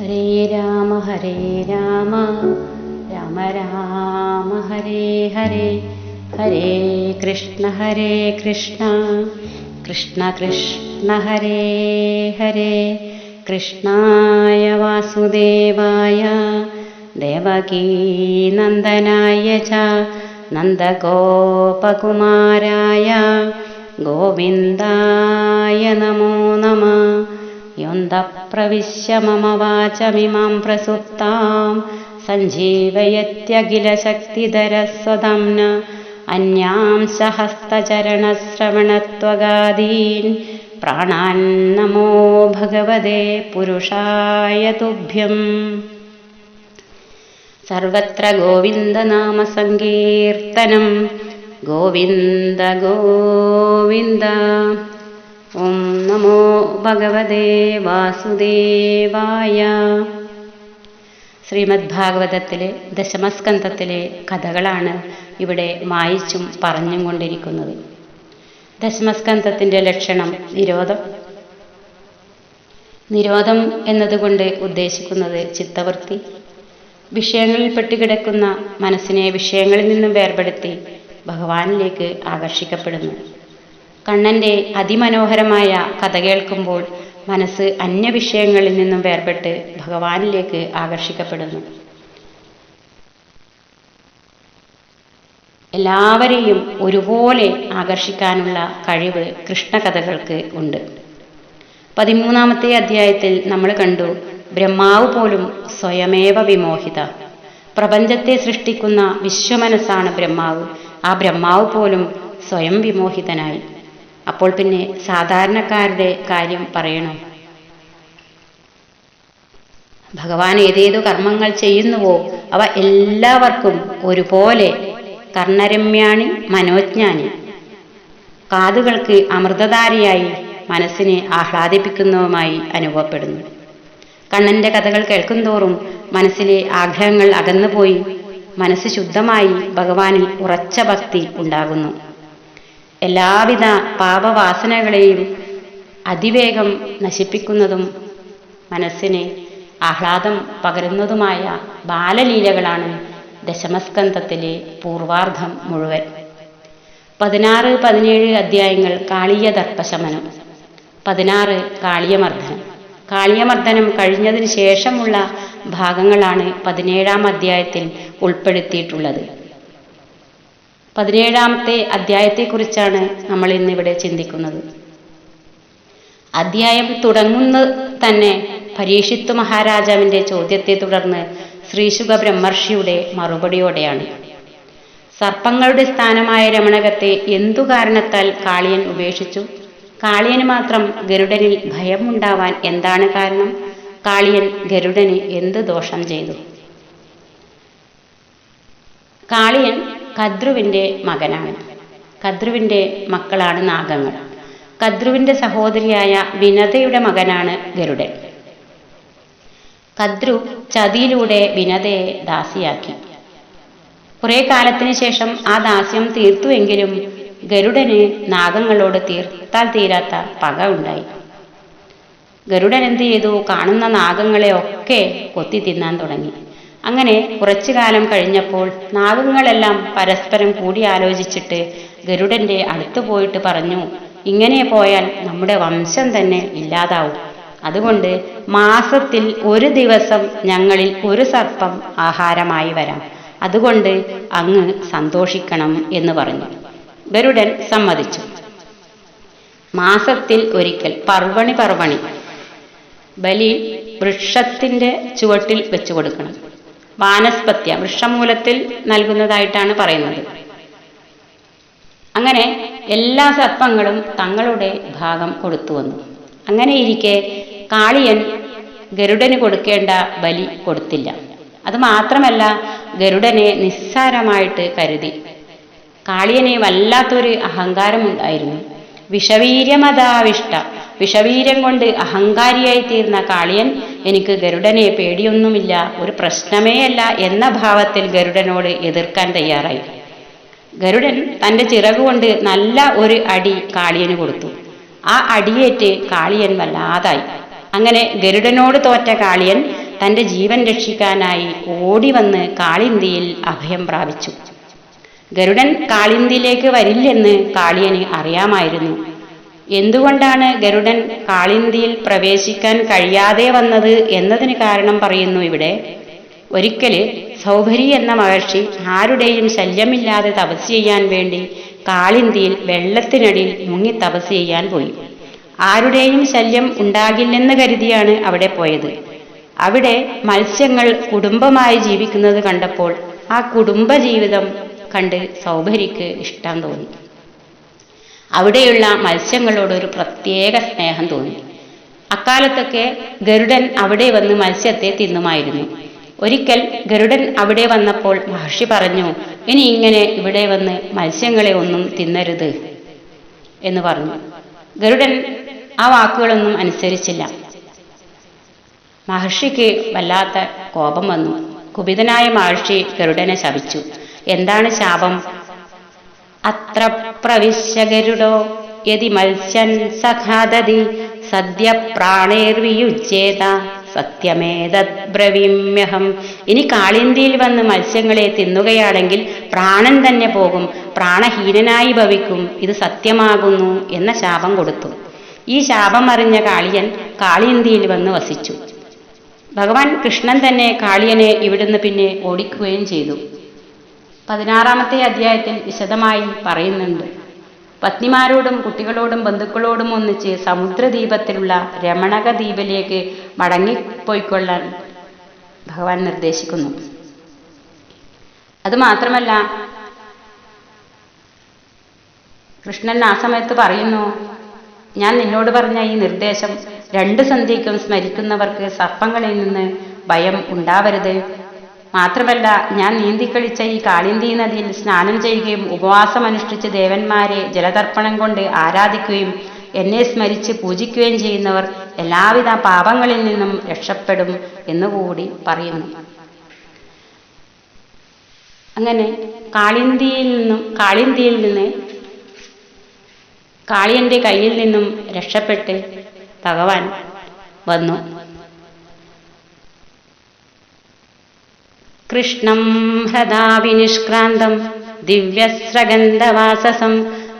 हरे राम हरे राम। राम राम हरे हरे। हरे कृष्ण हरे कृष्ण। कृष्ण कृष्ण हरे हरे। कृष्णाय वासुदेवाय। देवकीनन्दनाय च। नन्दगोपकुमाराय। गोविन्दाय नमो नमः। युन्दः प्रविश्य मम वाचमिमां प्रसुप्तां। सञ्जीवयत्यखिलशक्तिधरस्वतं न अन्यां सहस्तचरणश्रवणत्वगादीन् प्राणान्नमो भगवते पुरुषाय तुभ्यम्। सर्वत्र गोविन्दनामसङ्कीर्तनं गोविन्द गोविन्द। ഓം നമോ ഭഗവതേ വാസുദേവായ ശ്രീമദ് ഭാഗവതത്തിലെ ദശമസ്കന്ധത്തിലെ കഥകളാണ് ഇവിടെ വായിച്ചും പറഞ്ഞും കൊണ്ടിരിക്കുന്നത്. ദശമസ്കന്ധത്തിന്റെ ലക്ഷണം നിരോധം. നിരോധം എന്നതുകൊണ്ട് ഉദ്ദേശിക്കുന്നത് ചിത്തവൃത്തി. വിഷയങ്ങളിൽ പെട്ടുകിടക്കുന്ന മനസ്സിനെ വിഷയങ്ങളിൽ നിന്നും വേർപെടുത്തി ഭഗവാനിലേക്ക് ആകർഷിക്കപ്പെടുന്നു. കണ്ണന്റെ അതിമനോഹരമായ കഥ കേൾക്കുമ്പോൾ മനസ്സ് അന്യവിഷയങ്ങളിൽ നിന്നും വേർപെട്ട് ഭഗവാനിലേക്ക് ആകർഷിക്കപ്പെടുന്നു. എല്ലാവരെയും ഒരുപോലെ ആകർഷിക്കാനുള്ള കഴിവ് കൃഷ്ണകഥകൾക്ക് ഉണ്ട്. പതിമൂന്നാമത്തെ അധ്യായത്തിൽ നമ്മൾ കണ്ടു ബ്രഹ്മാവ് പോലും സ്വയമേവ വിമോഹിത. പ്രപഞ്ചത്തെ സൃഷ്ടിക്കുന്ന വിശ്വമനസ്സാണ് ബ്രഹ്മാവ്. ആ ബ്രഹ്മാവ് പോലും സ്വയം വിമോഹിതനായി. അപ്പോൾ പിന്നെ സാധാരണക്കാരുടെ കാര്യം പറയണോ? ഭഗവാൻ ഏതേതു കർമ്മങ്ങൾ ചെയ്യുന്നുവോ അവ എല്ലാവർക്കും ഒരുപോലെ കർണരമ്യാണി മനോജ്ഞാനി. കാതുകൾക്ക് അമൃതധാരിയായി മനസ്സിനെ ആഹ്ലാദിപ്പിക്കുന്നതുമായി അനുഭവപ്പെടുന്നു. കണ്ണന്റെ കഥകൾ കേൾക്കുന്തോറും മനസ്സിലെ ആഗ്രഹങ്ങൾ അകന്നുപോയി മനസ്സ് ശുദ്ധമായി ഭഗവാനിൽ ഉറച്ച ഭക്തി ഉണ്ടാകുന്നു. എല്ലാവിധ പാപവാസനകളെയും അതിവേഗം നശിപ്പിക്കുന്നതും മനസ്സിന് ആഹ്ലാദം പകരുന്നതുമായ ബാലലീലകളാണ് ദശമസ്കന്ധത്തിലെ പൂർവാർദ്ധം മുഴുവൻ. പതിനാറ് പതിനേഴ് അധ്യായങ്ങൾ കാളിയ ദർപ്പശമനം പതിനാറ് കാളിയമർദ്ദനം. കാളിയമർദ്ദനം കഴിഞ്ഞതിന് ശേഷമുള്ള ഭാഗങ്ങളാണ് പതിനേഴാം അധ്യായത്തിൽ ഉൾപ്പെടുത്തിയിട്ടുള്ളത്. പതിനേഴാമത്തെ അധ്യായത്തെക്കുറിച്ചാണ് നമ്മൾ ഇന്നിവിടെ ചിന്തിക്കുന്നത്. അധ്യായം തുടങ്ങുന്ന തന്നെ പരീക്ഷിത്തു മഹാരാജാവിന്റെ ചോദ്യത്തെ തുടർന്ന് ശ്രീശുഖ ബ്രഹ്മർഷിയുടെ മറുപടിയോടെയാണ്. സർപ്പങ്ങളുടെ സ്ഥാനമായ രമണകത്തെ എന്തു കാരണത്താൽ കാളിയൻ ഉപേക്ഷിച്ചു? കാളിയന് മാത്രം ഗരുഡനിൽ ഭയമുണ്ടാവാൻ എന്താണ് കാരണം? കാളിയൻ ഗരുഡന് എന്ത് ദോഷം ചെയ്തു? കാളിയൻ കദ്രുവിന്റെ മകനാണ്. കദ്രുവിന്റെ മക്കളാണ് നാഗങ്ങൾ. കദ്രുവിന്റെ സഹോദരിയായ വിനതയുടെ മകനാണ് ഗരുഡൻ. കദ്രു ചതിയിലൂടെ വിനതയെ ദാസിയാക്കി. കുറെ കാലത്തിന് ശേഷം ആ ദാസ്യം തീർത്തുവെങ്കിലും ഗരുഡന് നാഗങ്ങളോട് തീർത്താൽ തീരാത്ത പക ഉണ്ടായി. ഗരുഡൻ എന്ത് ചെയ്തു? കാണുന്ന നാഗങ്ങളെ ഒക്കെ കൊത്തി തിന്നാൻ തുടങ്ങി. അങ്ങനെ കുറച്ചു കാലം കഴിഞ്ഞപ്പോൾ നാഗങ്ങളെല്ലാം പരസ്പരം കൂടിയാലോചിച്ചിട്ട് ഗരുഡന്റെ അടുത്തു പോയിട്ട് പറഞ്ഞു ഇങ്ങനെ പോയാൽ നമ്മുടെ വംശം തന്നെ ഇല്ലാതാവും. അതുകൊണ്ട് മാസത്തിൽ ഒരു ദിവസം ഞങ്ങളിൽ ഒരു സർപ്പം ആഹാരമായി വരാം. അതുകൊണ്ട് അങ്ങ് സന്തോഷിക്കണം എന്ന് പറഞ്ഞു. ഗരുഡൻ സമ്മതിച്ചു. മാസത്തിൽ ഒരിക്കൽ പർവണി പർവണി ബലി വൃക്ഷത്തിന്റെ ചുവട്ടിൽ വെച്ചു കൊടുക്കണം വാനസ്പത്യ വൃക്ഷമൂലത്തിൽ നൽകുന്നതായിട്ടാണ് പറയുന്നത്. അങ്ങനെ എല്ലാ സർപ്പങ്ങളും തങ്ങളുടെ ഭാഗം കൊടുത്തു വന്നു. അങ്ങനെ ഇരിക്കെ കാളിയൻ ഗരുഡന് കൊടുക്കേണ്ട ബലി കൊടുത്തില്ല. അത് മാത്രമല്ല ഗരുഡനെ നിസ്സാരമായിട്ട് കരുതി. കാളിയനെ വല്ലാത്തൊരു അഹങ്കാരമുണ്ടായിരുന്നു. വിഷവീര്യമതാവിഷ്ട. വിഷവീര്യം കൊണ്ട് അഹങ്കാരിയായി തീർന്ന കാളിയൻ എനിക്ക് ഗരുഡനെ പേടിയൊന്നുമില്ല ഒരു പ്രശ്നമേയല്ല എന്ന ഭാവത്തിൽ ഗരുഡനോട് എതിർക്കാൻ തയ്യാറായി. ഗരുഡൻ തന്റെ ചിറകുകൊണ്ട് നല്ല ഒരു അടി കാളിയന് കൊടുത്തു. ആ അടിയേറ്റ് കാളിയൻ വല്ലാതായി. അങ്ങനെ ഗരുഡനോട് തോറ്റ കാളിയൻ തന്റെ ജീവൻ രക്ഷിക്കാനായി ഓടി വന്ന് കാളിന്തിയിൽ അഭയം പ്രാപിച്ചു. ഗരുഡൻ കാളിന്തിയിലേക്ക് വരില്ലെന്ന് കാളിയന് അറിയാമായിരുന്നു. എന്തുകൊണ്ടാണ് ഗരുഡൻ കാളിന്തിയിൽ പ്രവേശിക്കാൻ കഴിയാതെ വന്നത് എന്നതിന് കാരണം പറയുന്നു ഇവിടെ. ഒരിക്കൽ സൗഭരി എന്ന മഹർഷി ആരുടെയും ശല്യമില്ലാതെ തപസ് ചെയ്യാൻ വേണ്ടി കാളിന്തിയിൽ വെള്ളത്തിനടിയിൽ മുങ്ങി തപസ് ചെയ്യാൻ പോയി. ആരുടെയും ശല്യം ഉണ്ടാകില്ലെന്ന് കരുതിയാണ് അവിടെ പോയത്. അവിടെ മത്സ്യങ്ങൾ കുടുംബമായി ജീവിക്കുന്നത് കണ്ടപ്പോൾ ആ കുടുംബ ജീവിതം കണ്ട് സൗഭരിക്ക് ഇഷ്ടം തോന്നി. അവിടെയുള്ള മത്സ്യങ്ങളോട് ഒരു പ്രത്യേക സ്നേഹം തോന്നി. അക്കാലത്തൊക്കെ ഗരുഡൻ അവിടെ വന്ന് മത്സ്യത്തെ തിന്നുമായിരുന്നു. ഒരിക്കൽ ഗരുഡൻ അവിടെ വന്നപ്പോൾ മഹർഷി പറഞ്ഞു ഇനി ഇങ്ങനെ ഇവിടെ വന്ന് മത്സ്യങ്ങളെ ഒന്നും തിന്നരുത് എന്ന് പറഞ്ഞു. ഗരുഡൻ ആ വാക്കുകളൊന്നും അനുസരിച്ചില്ല. മഹർഷിക്ക് വല്ലാത്ത കോപം വന്നു. കുപിതനായ മഹർഷി ഗരുഡനെ ശപിച്ചു. എന്താണ് ശാപം? അത്ര പ്രവിശ്യകരുടോ? യതി മത്സ്യൻ സഖാദതി സദ്യ പ്രാണേർവിയുജ്യേത സത്യമേതദ്ബ്രവീമ്യഹം ഇനി കാളിന്തിയിൽ വന്ന് മത്സ്യങ്ങളെ തിന്നുകയാണെങ്കിൽ പ്രാണൻ തന്നെ പോകും പ്രാണഹീനനായി ഭവിക്കും ഇത് സത്യമാകുന്നു എന്ന ശാപം കൊടുത്തു. ഈ ശാപം അറിഞ്ഞ കാളിയൻ കാളിന്തിയിൽ വന്ന് വസിച്ചു. ഭഗവാൻ കൃഷ്ണൻ തന്നെ കാളിയനെ ഇവിടുന്ന് പിന്നെ ഓടിക്കുകയും ചെയ്തു. പതിനാറാമത്തെ അധ്യായത്തിൽ വിശദമായി പറയുന്നുണ്ട്. പത്നിമാരോടും കുട്ടികളോടും ബന്ധുക്കളോടും ഒന്നിച്ച് സമുദ്രദ്വീപത്തിലുള്ള രമണക ദ്വീപിലേക്ക് മടങ്ങിപ്പോയിക്കൊള്ളാൻ ഭഗവാൻ നിർദ്ദേശിക്കുന്നു. അതുമാത്രമല്ല കൃഷ്ണൻ ആ സമയത്ത് പറയുന്നു ഞാൻ നിന്നോട് പറഞ്ഞ ഈ നിർദ്ദേശം രണ്ട് സന്ധ്യയ്ക്കും സ്മരിക്കുന്നവർക്ക് സർപ്പങ്ങളിൽ നിന്ന് ഭയം ഉണ്ടാവരുത്. മാത്രമല്ല ഞാൻ നീന്തിക്കളിച്ച ഈ കാളിന്തി നദിയിൽ സ്നാനം ചെയ്യുകയും ഉപവാസം അനുഷ്ഠിച്ച് ദേവന്മാരെ ജലതർപ്പണം കൊണ്ട് ആരാധിക്കുകയും എന്നെ സ്മരിച്ച് പൂജിക്കുകയും ചെയ്യുന്നവർ എല്ലാവിധ പാപങ്ങളിൽ നിന്നും രക്ഷപ്പെടും എന്നുകൂടി പറയുന്നു. അങ്ങനെ കാളിന്തിയിൽ നിന്നും കാളിന്തിയിൽ നിന്ന് കാളിയന്റെ കയ്യിൽ നിന്നും രക്ഷപ്പെട്ട് ഭഗവാൻ വന്നു. കൃഷ്ണം ഹൃദാ വിനിഷ്ക്രാന്തം ദിവ്യസ്രഗന്ധവാസസം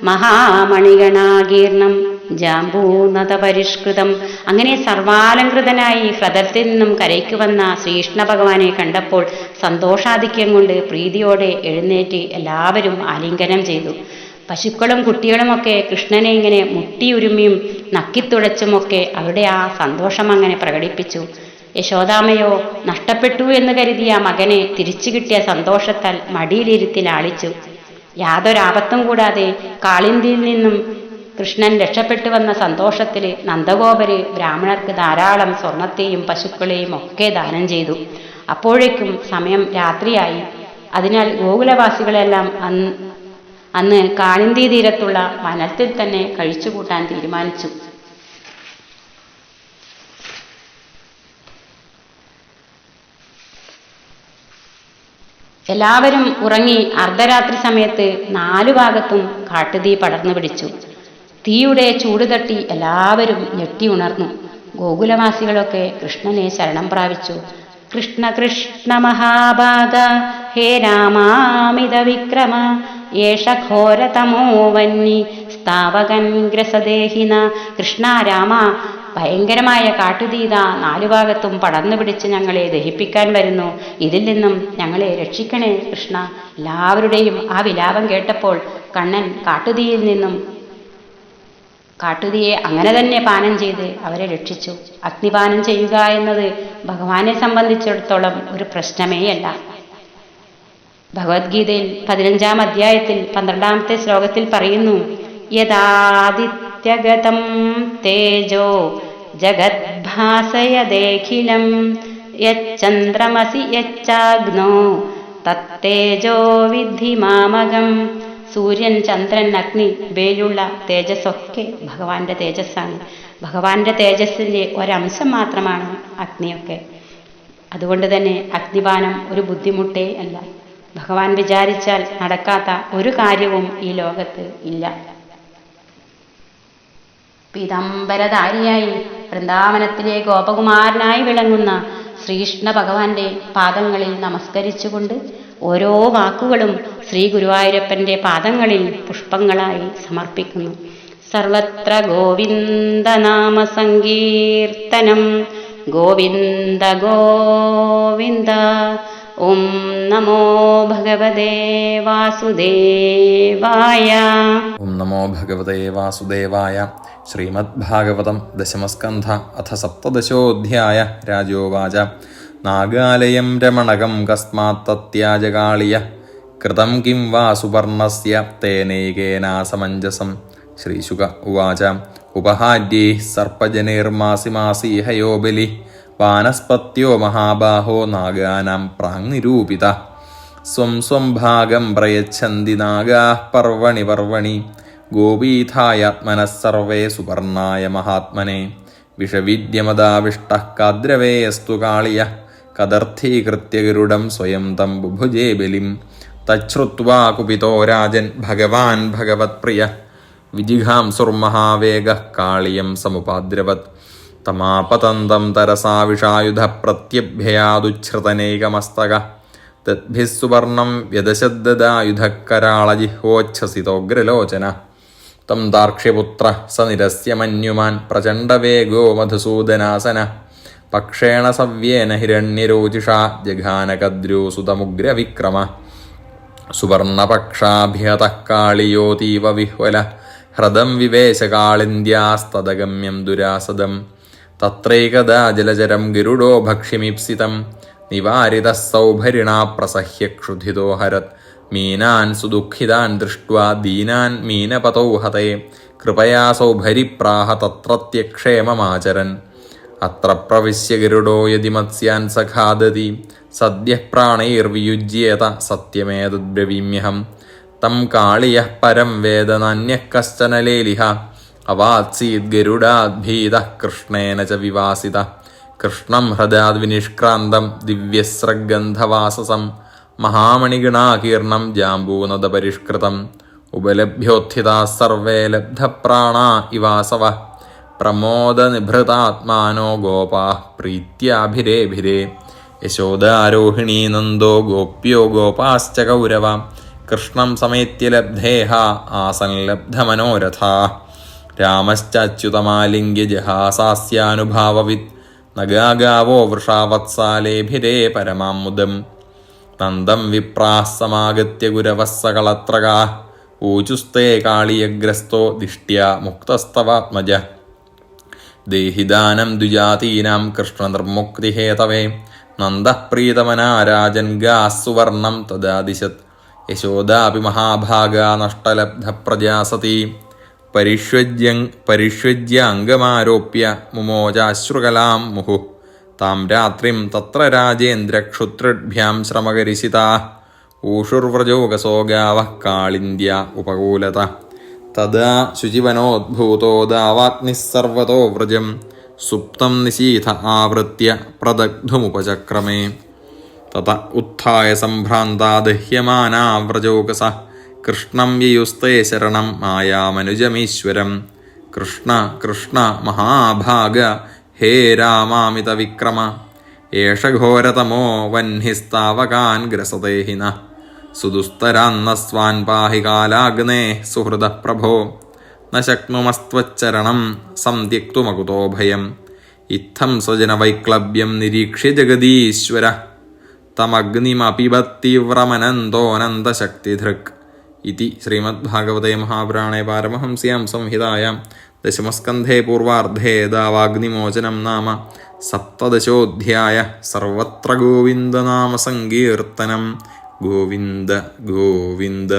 മഹാമണികണാകീർണം ജാമ്പൂനത പരിഷ്കൃതം അങ്ങനെ സർവാലംകൃതനായി ഹൃദയത്തിൽ നിന്നും കരയ്ക്ക് വന്ന ശ്രീകൃഷ്ണ ഭഗവാനെ കണ്ടപ്പോൾ സന്തോഷാധിക്യം കൊണ്ട് പ്രീതിയോടെ എഴുന്നേറ്റ് എല്ലാവരും ആലിംഗനം ചെയ്തു. പശുക്കളും കുട്ടികളുമൊക്കെ കൃഷ്ണനെ ഇങ്ങനെ മുട്ടിയുരുമിയും നക്കിത്തുടച്ചുമൊക്കെ അവരുടെ ആ സന്തോഷം അങ്ങനെ പ്രകടിപ്പിച്ചു. യശോദാമയോ നഷ്ടപ്പെട്ടു എന്ന് കരുതിയ മകനെ തിരിച്ചു കിട്ടിയ സന്തോഷത്താൽ മടിയിലിരുത്തി ലാളിച്ചു. യാതൊരാപത്തും കൂടാതെ കാളിന്തിയിൽ നിന്നും കൃഷ്ണൻ രക്ഷപ്പെട്ടു വന്ന സന്തോഷത്തിൽ നന്ദഗോപര് ബ്രാഹ്മണർക്ക് ധാരാളം സ്വർണത്തെയും പശുക്കളെയും ഒക്കെ ദാനം ചെയ്തു. അപ്പോഴേക്കും സമയം രാത്രിയായി. അതിനാൽ ഗോകുലവാസികളെല്ലാം അന്ന് അന്ന് കാളിന്തി തീരത്തുള്ള വനത്തിൽ തന്നെ കഴിച്ചുകൂട്ടാൻ തീരുമാനിച്ചു. എല്ലാവരും ഉറങ്ങി അർദ്ധരാത്രി സമയത്ത് നാലു ഭാഗത്തും കാട്ടുതീ പടർന്നു പിടിച്ചു. തീയുടെ ചൂട് തട്ടി എല്ലാവരും ഞെട്ടി ഉണർന്നു. ഗോകുലവാസികളൊക്കെ കൃഷ്ണനെ ശരണം പ്രാപിച്ചു. കൃഷ്ണ കൃഷ്ണ മഹാഭാഗ ഹേ രാമാമിത വിക്രമ യേഷ ഘോരതമോ വന്നി സ്ഥാവകൻ ഗ്രസദേഹിന കൃഷ്ണ രാമ ഭയങ്കരമായ കാട്ടുതീത നാലുഭാഗത്തും പടർന്നു പിടിച്ച് ഞങ്ങളെ ദഹിപ്പിക്കാൻ വരുന്നു. ഇതിൽ നിന്നും ഞങ്ങളെ രക്ഷിക്കണേ കൃഷ്ണ. എല്ലാവരുടെയും ആ വിലാപം കേട്ടപ്പോൾ കണ്ണൻ കാട്ടുതീയിൽ നിന്നും കാട്ടുതീയെ അങ്ങനെ തന്നെ പാനം ചെയ്ത് അവരെ രക്ഷിച്ചു. അഗ്നിപാനം ചെയ്യുക എന്നത് ഭഗവാനെ സംബന്ധിച്ചിടത്തോളം ഒരു പ്രശ്നമേയല്ല. ഭഗവത്ഗീതയിൽ പതിനഞ്ചാം അധ്യായത്തിൽ പന്ത്രണ്ടാമത്തെ ശ്ലോകത്തിൽ പറയുന്നു യഥാദിത്യഗതം തേജോ ജഗദ്ഭാസയദേഖിലം യച്ചന്ദ്രമസി യച്ചാഗ്നോ തത്തേജോ വിധി മാമകം സൂര്യൻ ചന്ദ്രൻ അഗ്നി വേലുള്ള തേജസ്സൊക്കെ ഭഗവാന്റെ തേജസ്സാണ്. ഭഗവാന്റെ തേജസ്സിന്റെ ഒരംശം മാത്രമാണ് അഗ്നിയൊക്കെ. അതുകൊണ്ട് തന്നെ അഗ്നിപാനം ഒരു ബുദ്ധിമുട്ടേ അല്ല. ഭഗവാൻ വിചാരിച്ചാൽ നടക്കാത്ത ഒരു കാര്യവും ഈ ലോകത്ത് ഇല്ല. പീതാംബരധാരിയായി വൃന്ദാവനത്തിലെ ഗോപകുമാരനായി വിളങ്ങുന്ന ശ്രീകൃഷ്ണ ഭഗവാന്റെ പാദങ്ങളിൽ നമസ്കരിച്ചുകൊണ്ട് ഓരോ വാക്കുകളും ശ്രീ ഗുരുവായൂരപ്പന്റെ പാദങ്ങളിൽ പുഷ്പങ്ങളായി സമർപ്പിക്കുന്നു. സർവത്ര ഗോവിന്ദനാമ സങ്കീർത്തനം ഗോവിന്ദ ഗോവിന്ദ. ഓം നമോ ഭഗവതേ വാസുദേവായ ഓം നമോ ഭഗവതേ വാസുദേവായ ശ്രീമദ് ശ്രീമദ്ഭാഗവതം ദശമസ്കന്ധ അഥ സപ്തദശോധ്യായ രാജോവാച നാഗാലയം രമണകം കസ്മാത്തത്യാജകാളിയ കൃതം കിം വാ സുപർണസ്യ തേനൈകേനാസമഞ്ജസം ശ്രീശുക ഉവാച ഉപഹാര്യേ സർപ്പജനൈർമാസി മാസീഹയോ ബലി വാനസ്പത്യോ മഹാബാഹോ നാഗാനാം പ്രാങ് നിരൂപിത. സ്വം സ്വം ഭാഗം പ്രയച്ഛന്തി നാഗാ പർവണി പർവണി. ഗോപീഥായാത്മനः സർവേ സുപർണായ മഹാത്മനെ. വിഷവിദ്യമതാവിഷ്ടः കാദ്രവേയസ്തു കാളിയ. കദർത്ഥീകൃത്യ ഗരുഡം സ്വയം തം ബുഭുജേ ബലിം. തച്ഛ്രുത്വാ കുപിതോ രാജൻ ഭഗവാൻ ഭഗവത്പ്രിയ. വിജിഘാംസുർമഹാവേഗ കാളിയം സമുപാദ്രവത്. തമാപതന്തം തരസാ വിഷായുധ പ്രത്യഭ്യയാതുച്ഛ്രതനൈകമസ്തക തദ്ഭിസ്സുവർണം സുവർണം തം ദാർക്ഷ്യപുത്ര സ നിരസ്യ മന്യുമാൻ പ്രചണ്ഡവേഗോ മധുസൂദനാസന. പക്ഷേണ സവ്യേന ഹിരണ്യരോചിഷാ ജഘാനകദ്രൂസുതമുഗ്രവിക്രമ. സുവർണപക്ഷാഭ്യതഃ കാളിയോതീവ വിഹ്വല. ഹ്രദം വിവേശകാളിന്ദ്യാസ്തദഗമ്യം ദുരാസദം. തത്രൈകദാ ജലചരം ഗരുഡോ ഭക്ഷ്യമീപ്സിതം നിവാരിത സൗഭരിണാ പ്രസഹ്യ ക്ഷുധിതോ ഹരത് മീനാൻ സുദുഃഖിതാൻ ദൃഷ്ട്വാ ദീനാൻ മീനപതൗ ഹതേ. കൃപയാ സൗഭരിപ്രാഹ തത്രത്യക്ഷേമമാചരൻ. അത്ര പ്രവിശ്യ ഗരുഡോ യതി മത്സ്യാൻ സഖാദതി. സദ്യ പ്രാണൈർവിയുജ്യേത സത്യമേതദ്ബ്രവീമ്യഹം. തം കാളിയ പരം വേദ നന്യ കശ്ചന ലേലിഹ അവാത്സീത് ഗരുഡാദ്ഭീത കൃഷ്ണേന ച വിവാസിത. കൃഷ്ണം ഹൃദാദ് വിനിഷ്ക്രാന്തം ദിവ്യസ്രഗന്ധവാസസം. മഹാമണിഗണാകീർണം ജാമ്പൂനദപരിഷ്കൃതം ഉപലഭ്യോത്ഥിതാ സർവേ ലബ്ധപ്രാണ ഇവാസവ. പ്രമോദനിഭൃതാത്മാനോ ഗോപാ പ്രീത്യാഭിരേഭിരേ. യശോദാരോഹിണീ നന്ദോ ഗോപ്യോ ഗോപാശ്ച കൗരവ കൃഷ്ണം സമേത്യ ലബ്ധേഹ. ആസൻ ലബ്ധമനോരഥാ. രാമശ്ചാച്യുതമാലിംഗ്യ ജഹാസാസ്യാനുഭാവവിത് നഗാഗാവോ വൃഷാവത്സാലേഭിരേ പരമാം മുദം. നന്ദം വിപ്രാസമാഗത്യ സമാഗത്യ ഗുരവः ഊചുസ്തേ കാളിയഗ്രസ്തോ ദിഷ്ട്യാ മുക്തസ്തവാത്മജ. ദേഹിദാനം ദ്വിജാതീനാം കൃഷ്ണനിർമുക്തിഹേതവേ. നന്ദഃ പ്രീതമനാരാജൻ ഗാസ്സുവർണം തദാദിശത് യശോദാപി മഹാഭാഗാ നഷ്ടലബ്ധപ്രജാ സതി പരിഷ്വജ്യ അംഗമാരോപ്യ മുമോചാശ്രുകലാം മുഹു. താം രാത്രിം തത്ര രാജേന്ദ്രക്ഷുത്രഭ്യാം ശ്രമകരിശിതാ ഊഷുർവ്രജോകസോ ഗാവഃ കാളിന്ദ്യ ഉപകൂലത. തദാ ശുചിവനോദ്ഭൂതോ ദാവാഗ്നിഃ സർവതോ വ്രജം. സുപ്തം നിശീഥ ആവൃത്യ പ്രദഗ്ധുമുപചക്രമേ. തത ഉത്ഥായ സംഭ്രാന്താ ദഹ്യമാനാ വ്രജോകസ. കൃഷ്ണം യയുസ്തേ ശരണം മായാമനുജമീശ്വരം. കൃഷ്ണ കൃഷ്ണ മഹാഭാഗ ഹേ രാമാമിത വിക്രമ. ഏഷഘോരതമോ വഹ്നിസ്താവകാൻ ഗ്രസതേ ഹിന പാഹി കാലാഗ്നേ സുഹൃദ പ്രഭോ ന ശക്നുമസ്ത്വച്ചരണം സന്ധ്യക്തുമകുതോഭയം ഇത്തം സ്വജനവൈക്ലവ്യം നിരീക്ഷ്യ ജഗദീശ്വര. തമഗ്നിമപിബത്തീവ്രമനന്തോനന്തശക്തിധൃക് ഇതി ശ്രീമദ്ഭാഗവതേ മഹാപുരാണേ പാരമഹംസ്യാം സംഹിതായാം. ദശമസ്കന്ധേ പൂർവാർദ്ധേ ദാവാഗ്നിമോചനം നാമ സപ്തദശോധ്യായ സർവത്ര ഗോവിന്ദനാമസങ്കീർത്തനം ഗോവിന്ദ ഗോവിന്ദ.